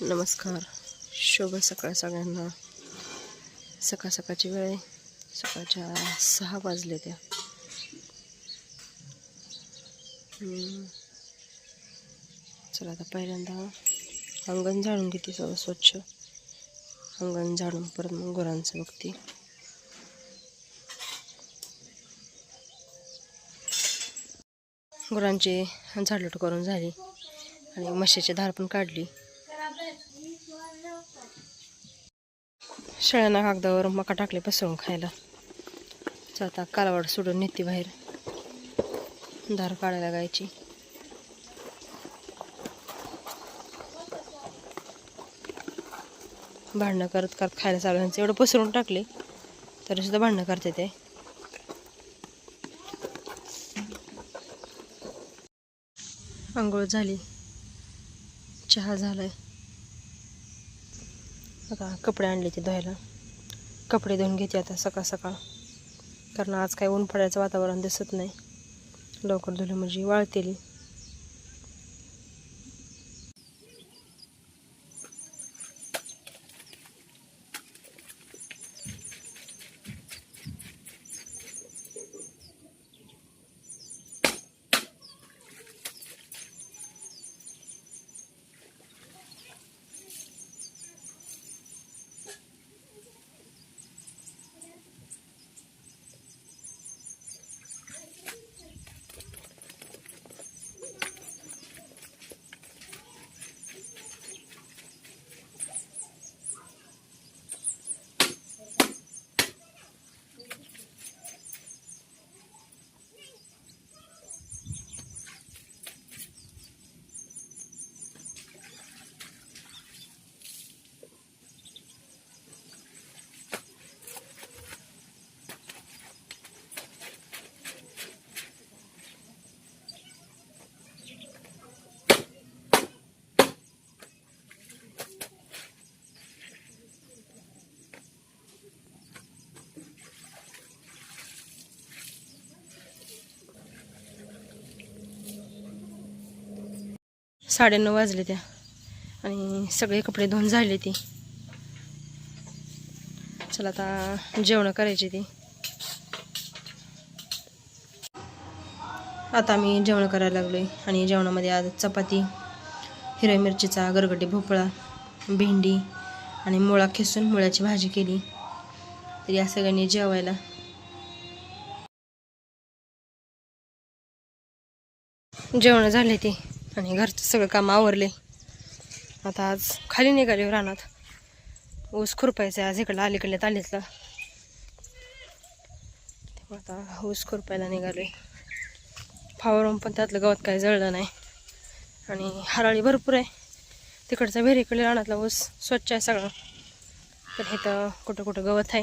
नमस्कार. शुभ सकाळ सगळ्यांना. सकाळ सकाळची वेळ आहे. सकाळच्या सहा वाजले त्या. चला आता पहिल्यांदा अंगण झाडून घेते सगळं स्वच्छ. अंगण झाडून परत मग गुरांचं बघते. गुरांची झाडलोट करून झाली. आणि म्हशीची धार पण काढली. शेळ्यांना कागदावर मका टाकले पसरून खायला. जाता आता कालवाड सोडून नेते बाहेर. दार काढायला गायची भांडणं करत करत खायला चालू एवढं पसरून टाकले तरी सुद्धा भांडणं करते ते. आंघोळ झाली. चहा झालाय. आता कपडे आणले ते धुवायला. कपडे धुवून घेते आता सकाळ सकाळ. कारण आज काय ऊन पडायचं वातावरण दिसत नाही. लवकर धुले म्हणजे वाळतेली. साडेनऊ वाजले त्या. आणि सगळे कपडे धुवून झाले ती. चला आता जेवणं करायची ती. आता मी जेवण करायला आहे आणि जेवणामध्ये आज चपाती हिरव्या मिरचीचा गरगटी भोपळा भेंडी आणि मुळा खेसून मुळ्याची भाजी केली. तर या सगळ्यांनी जेवायला. जेवण झाले ते. आणि घरचं सगळं काम आवरले. आता आज खाली निघाले रानात. ऊस खुरपायचं आहे आज इकडलं अलीकडल्या तालीतलं आता ऊस खुरपायला निघाले फावरून पण त्यातलं गवत काही जळलं नाही. आणि हराळी भरपूर आहे. तिकडचा विहिरीकडे रानातला ऊस स्वच्छ आहे सगळं. तर इथं कुठं कुठं गवत आहे.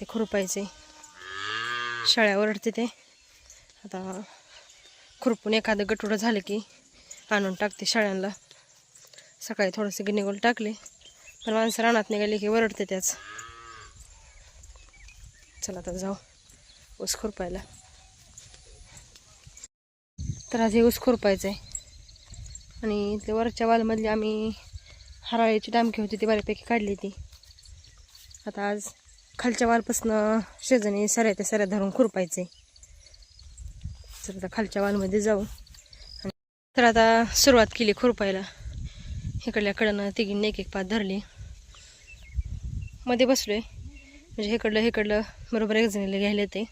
ते खुरपायचे शाळ्या ओरडते ते. आता खुरपून एखादं गटुडं झालं की आणून टाकते शाळांना सकाळी थोडंसं गिनेगोल टाकले पण माणसं रानात निघाली की वरडते त्याच. चला आता जाऊ ऊस खुरपायला. तर आज हे ऊस खुरपायचं आहे. आणि ते वरच्या वालमधली आम्ही हराळीची डामकी होती ती बऱ्यापैकी काढली ती. आता आज खालच्या वालपासनं शेजणी सऱ्या त्या सऱ्या धरून खुरपायचे तर आता खालच्या वालमध्ये जाऊ. आणि तर आता सुरुवात केली खुरपायला. इकडल्या कडनं तिघींनी एक एक पात धरली. मध्ये बसलोय. म्हणजे इकडलं हेकडलं बरोबर एक जणीला घ्यायला ते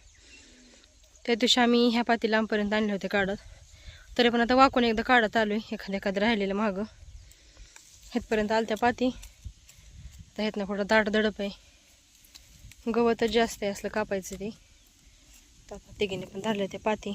त्या दिवशी आम्ही ह्या पाती लांबपर्यंत आणले होते काढत. तरी पण आता वाकून एकदा काढत आलो आहे एखाद्या एखादं राहिलेलं मागं. इथपर्यंत आलं त्या पाती. तर ह्यातनं कुठं दाट दडप आहे. गवतच जास्त आहे असलं कापायचं ते. आता तिघीने पण धरले ते पाती.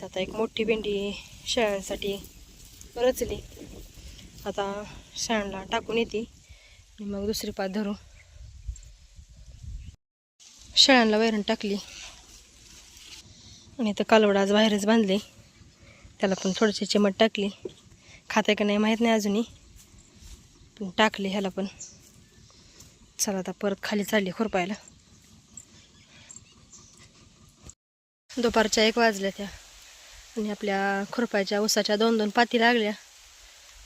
इथं आता एक मोठी भेंडी शेळ्यांसाठी रचली. आता शेळ्यांना टाकून येते. आणि मग दुसरी पात धरू. शेळ्यांना वैरण टाकली. आणि इथं कालवड आज बाहेरच बांधले. त्याला पण थोडीशी चिमट टाकली. खाते का नाही माहीत नाही अजूनही. पण टाकली ह्याला पण. चला आता परत खाली चालली खुरपायला. दुपारच्या एक वाजल्या त्या. आणि आपल्या खुरपायच्या उसाच्या दोन दोन पाती लागल्या.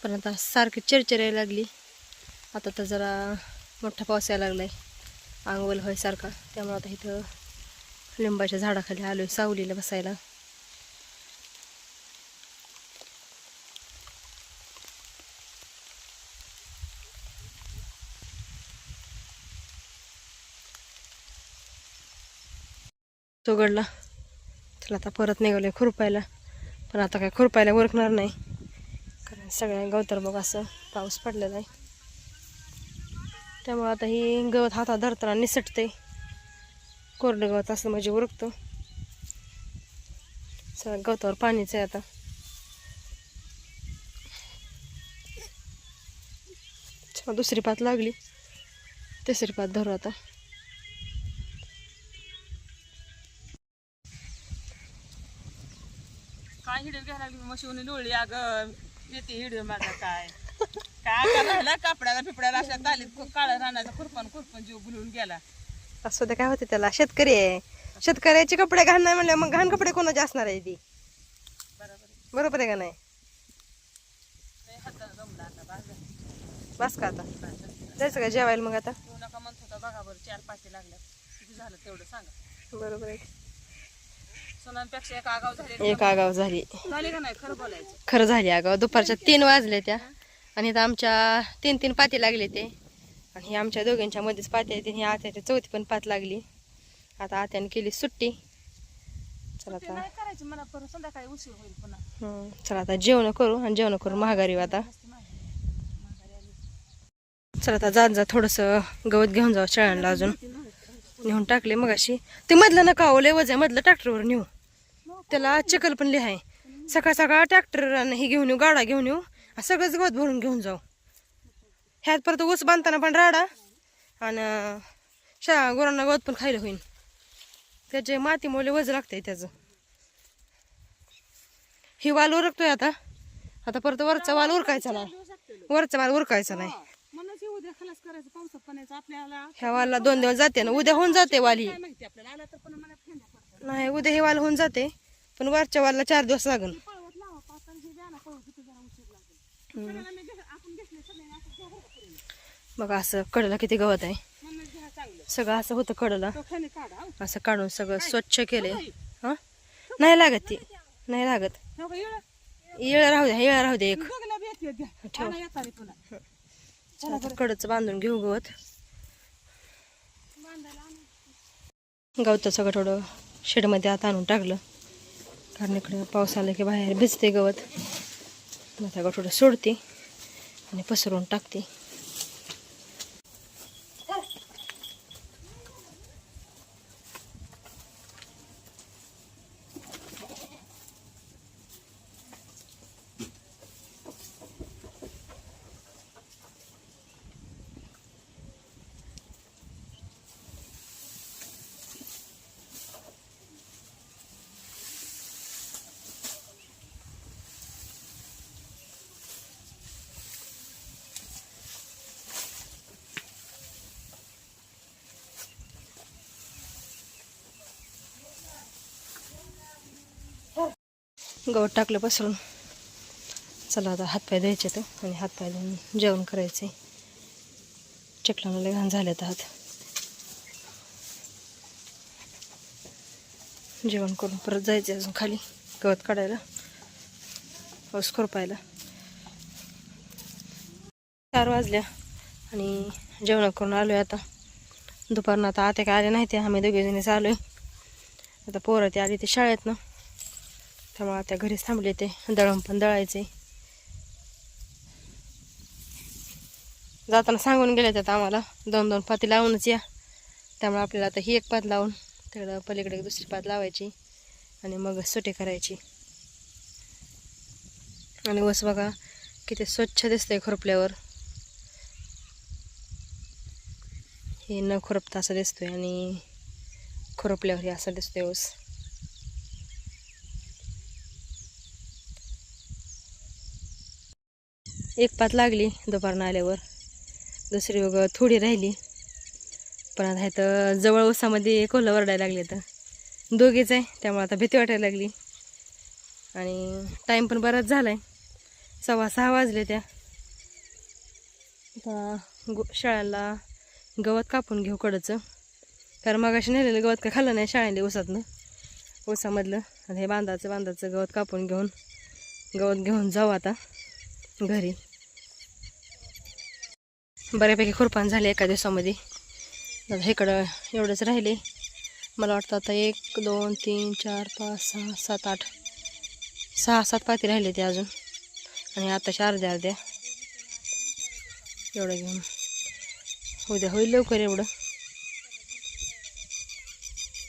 पण आता सारखी चिरचिरायला लागली. आता तर जरा मोठा पाऊस यायला लागलाय. अंगवल होय सारखा. त्यामुळे आता इथं लिंबाच्या झाडाखाली आलोय सावलीला बसायला. चोगडला चला आता परत निघालोय खुरपायला. पण आता काय खुरपायला ओळखणार नाही. कारण सगळ्या गवतर मग असं पाऊस पडलेला आहे. त्यामुळे आता ही गवत हातात धरताना निसटते कोरडं गवत असलं म्हणजे उरकतं. सगळं गवतावर पाणीच आहे आता. दुसरी पात लागली. तिसरी पात धरू आता. मग शिवणी डोळी अगं येते हिडीव माझा काय? काय आता राहिला कापड्याला पिपड्याला अशा तालीत काळा राहण्याचा खुरपण खुरपण जीव बुलवून गेला. असं ते काय होते त्याला? शेतकरी आहे. शेतकऱ्याचे कपडे घाण नाही म्हणलं मग घाण कपडे कोणाचे असणार आहे ती? बरोबर आहे. बरोबर आहे का नाही बस का आता? जायचं का जेवायला मग आता? नका म्हणत होता बघा बरं चार पाचशे लागल्या किती झालं तेवढं सांगा. बरोबर आहे. एक आगाव झाले. एक आगाव झाली. झाले का नाही? खरं बोलायचं. खरं झाली अगं दुपारच्या तीन वाजले त्या. आणि आता आमच्या तीन तीन पाती लागले ते. आणि ही आमच्या दोघांच्या मध्येच पाती आहे ही आत्याची चौथी पण पात लागली. आता आत्याने केली सुट्टी. चला आता. नाही करायची मला परत संध्याकाळी उशीर होईल पुन्हा. हम्म, चला आता जेवण करू आणि जेवण करू महागारी येऊ आता. चला आता जात जा थोडंसं गवत घेऊन जाऊ शेळ्यांना अजून. नेऊन टाकले मग अशी ते मधलं नका ओले वज आहे. मधलं ट्रॅक्टरवर नेऊ. त्याला चिखल पण लिहाय सकाळ सकाळ ट्रॅक्टर हे घेऊन येऊ गाडा घेऊन येऊ सगळंच गवत भरून घेऊन जाऊ. ह्यात परत ऊस बांधताना पण राडा आणि शा गुरांना गवत पण खायला होईल त्याचे मातीमुळे वज लागतंय त्याचं. ही वाल उरकतोय आता. आता परत वरचा वाल उरकायचा नाही. वरचा वाल उरकायचा नाही. हे ह्या वालला दोन दिवस जाते ना उद्या होऊन जाते वाली. पडतात नाही उद्या हे वाल होऊन जाते. पण वरच्या वालला चार दिवस लागन लागेल. असं बघा असं कडला किती गवत आहे. सगळं असं होतं कडला असं काढून सगळं स्वच्छ केले हा? नाही लागत ती. नाही लागत. येळ राहू द्या येळ राहू दे एक. ठेव. बी आता कडचं बांधून घेऊ गवत. गवत सगळं थोडं शेडमध्ये आता आणून टाकलं. कारण इकडे पाऊस आला की बाहेर भिजते गवत. मग त्या थोडं सोडते आणि पसरवून टाकते. गवत टाकलं पसरून. चला आता हातपाय द्यायचे तर आणि हातपाय धुवून जेवण करायचे चिखलानं घाण झाले हात. जेवण करून परत जायचे अजून खाली. गवत काढायला. पाऊस खुरपायला चार वाजल्या. आणि जेवण करून आलोय आता. दुपारनं आता आता काय आले नाही ते आम्ही दोघेजणीच आलोय. आता पोरं ते आली ते शाळेत ना त्यामुळे आता घरीच थांबले ते दळण पण दळायचे. जाताना सांगून गेले त्यात आम्हाला दोन दोन पाती लावूनच या. त्यामुळे आपल्याला आता ही एक पात लावून तिकडं पलीकडे दुसरी पात लावायची आणि मग सुटे करायची. आणि वस बघा किती स्वच्छ दिसतंय खुरपल्यावर. हे न खुरपता असं दिसतोय आणि खुरपल्यावर हे असं दिसतोय ऊस एक पात लागली दुपारनं आल्यावर. दुसरी बघ थोडी राहिली. पण आता तर जवळ ओसामध्ये कोल्हा वरडायला लागले तर. दोघीच आहे त्यामुळे आता भीती वाटायला लागली. आणि टाईम पण बराच झाला आहे सव्वा सहा वाजले त्या. आता गो शाळेला गवत कापून घेऊ कडचं. कारण मगाशी नेलेलं गवत काय खाल्लं नाही शाळेने ओसातनं ओसामधलं आणि हे बांधाचं बांधाचं गवत कापून घेऊन गवत घेऊन जाऊ आता घरी. बऱ्यापैकी खुरपान झाले एका दिवसामध्ये. हेकडं एवढंच राहिले. मला वाटतं आता एक दोन तीन चार पाच सहा सात आठ. सहा सात पाती राहिले ते अजून. आणि आताच्या अर्ध्या अर्ध्या. एवढं घेऊन. उद्या होईल लवकर एवढं.